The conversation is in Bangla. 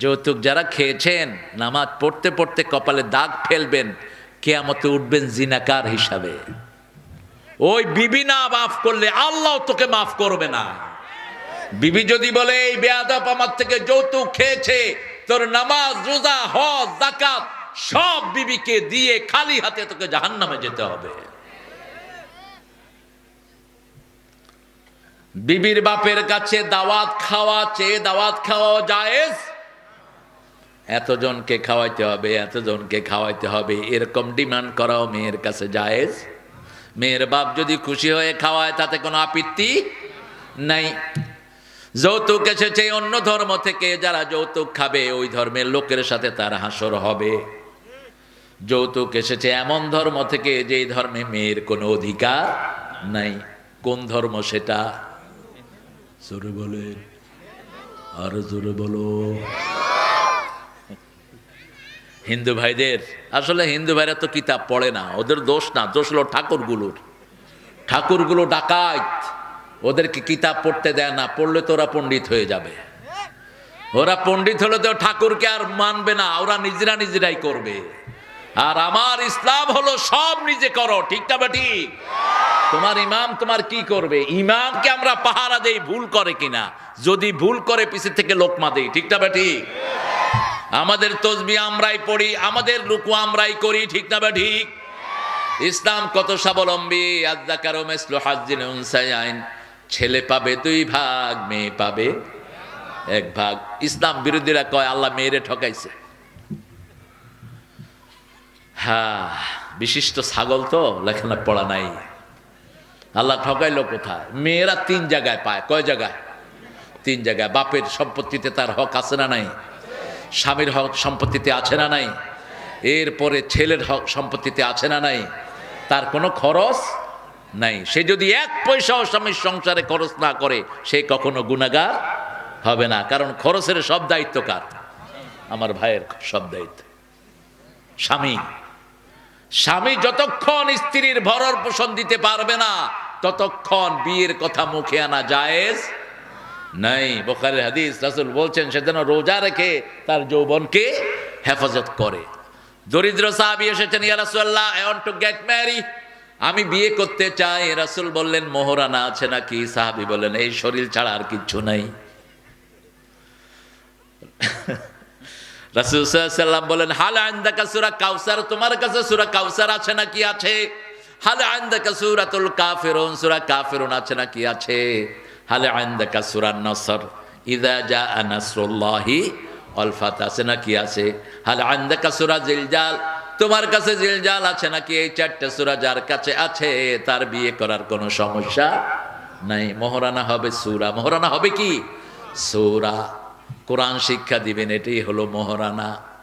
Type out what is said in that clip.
যৌতুক যারা খেয়েছেন, নামাজ পড়তে পড়তে কপালে দাগ ফেলবেন, কেয়ামতে উঠবেন জিনাকার হিসাবে। ওই বিবি না মাফ করলে আল্লাহ তোকে মাফ করবে না। বিবি যদি বলে, এই বেয়াদব আমার থেকে যৌতুক খেয়েছে, তোর নামাজ, রোজা, হজ জাকাত সব বিবিকে দিয়ে খালি হাতে তোকে জাহান্নামে যেতে হবে। বিবির বাপের কাছে দাওয়াত খাওয়া, চেয়ে দাওয়াত খাওয়া জায়েজ। এতজনকে খাওয়াইতে হবে, এতজনকে খাওয়াইতে হবে, এরকম ডিমান্ড করাও মেয়ের কাছে জায়েজ। মেয়ের বাপ যদি খুশি হয়ে খাওয়ায়, তাতে কোনো আপত্তি নাই। যৌতুক এসেছে অন্য ধর্ম থেকে, যারা যৌতুক খাবে, ওই ধর্মের লোকের সাথে তার হাসর হবে। যৌতুক এসেছে এমন ধর্ম থেকে, যেই ধর্মে মেয়ের কোনো অধিকার নাই। কোন ধর্ম সেটা? জোরে বলে আর জোরে বলো। হিন্দু ভাইদের, আসলে হিন্দু ভাইরা তো কিতাব পড়ে না, ওদের দোষ না, দোষ হলো ঠাকুরগুলোর। ঠাকুরগুলো ডাকাত, ওদেরকে কিতাব পড়তে দেয় না, পড়লে তো ওরা পণ্ডিত হয়ে যাবে। ওরা পণ্ডিত হলে তো ঠাকুরকে আর মানবে না, ওরা নিজেরা নিজেরাই করবে। আর আমার ইসলাম হলো সব নিজে করো, ঠিক না ঠিক? তোমার ইমাম তোমার কি করবে? ইমামকে আমরা পাহারা দেই, ভুল করে কিনা। যদি ভুল করে পিছে থেকে লোকমা দেই, ঠিক না ঠিক? আমাদের তসবি আমরাই পড়ি, আমাদের লুকু আমরাই করি, ঠিক না ঠিক ইসলাম কত স্বাবলম্বী ছেলে পাবে দুই ভাগ, মেয়ে পাবে এক ভাগ। ইসলাম বিরোধীরা কয়, আল্লাহ মেয়েরে ঠকাইছে। হ্যাঁ বিশিষ্ট ছাগল তো লেখানা পড়া নাই। আল্লাহ ঠকাইলো কোথায়? মেয়েরা তিন জায়গায় পায়, কয় জায়গায়? তিন জায়গায়। বাপের সম্পত্তিতে তার হক আছে না নাই? স্বামীর হক সম্পত্তিতে আছে না নাই? এরপরে ছেলের হক সম্পত্তিতে আছে না নাই? তার কোনো খরচ নাই। সে যদি এক পয়সাও স্বামীর সংসারে খরচ না করে, সে কখনো গুণাগার হবে না। কারণ খরচের সব দায়িত্ব কার? আমার ভাইয়ের সব দায়িত্ব। স্বামী। স্বামী যতক্ষণ স্ত্রীর ভরণ পোষণ দিতে পারবে না, ততক্ষণ বিয়ের কথা মুখে আনা জায়েজ নাই, বোখারের হাদিস, রাসুল বলছেন, সে যেন রোজা রেখে তার যৌবনকে হেফাজত করে। দরিদ্র সাহাবি এসেছেন, ইয়া রাসূলুল্লাহ I want to get marry আমি বিয়ে করতে চাই, রাসূল বললেন, মোহরানা আছে নাকি? সাহাবি বললেন, এই শরীর ছাড়া আর কিচ্ছু নাই। রাসূল সাল্লাম বলেন হাল আইন্দাকা সূরা কাউসার? তোমার কাছে সূরা কাউসার আছে নাকি? আছে। হাল আইন্দাকা সূরাতুল কাফিরুন? সূরা কাফিরুন আছে নাকি? আছে। হাল আইন্দাকা সূরা নসর। ইদা জা নাসরুল্লাহি ওয়াল ফাত আছে নাকি? আছে। হাল আইন্দাকা সূরা জিলজাল। তোমার কাছে জিলজাল আছে নাকি? এই চারটে সুরা যার কাছে আছে, তার বিয়ে করার কোনো সমস্যা নাই। মোহরানা হবে সুরা। মোহরানা হবে কি? সূরা। কোরআন শিক্ষা দিবেন, এটাই হলো মহারানা।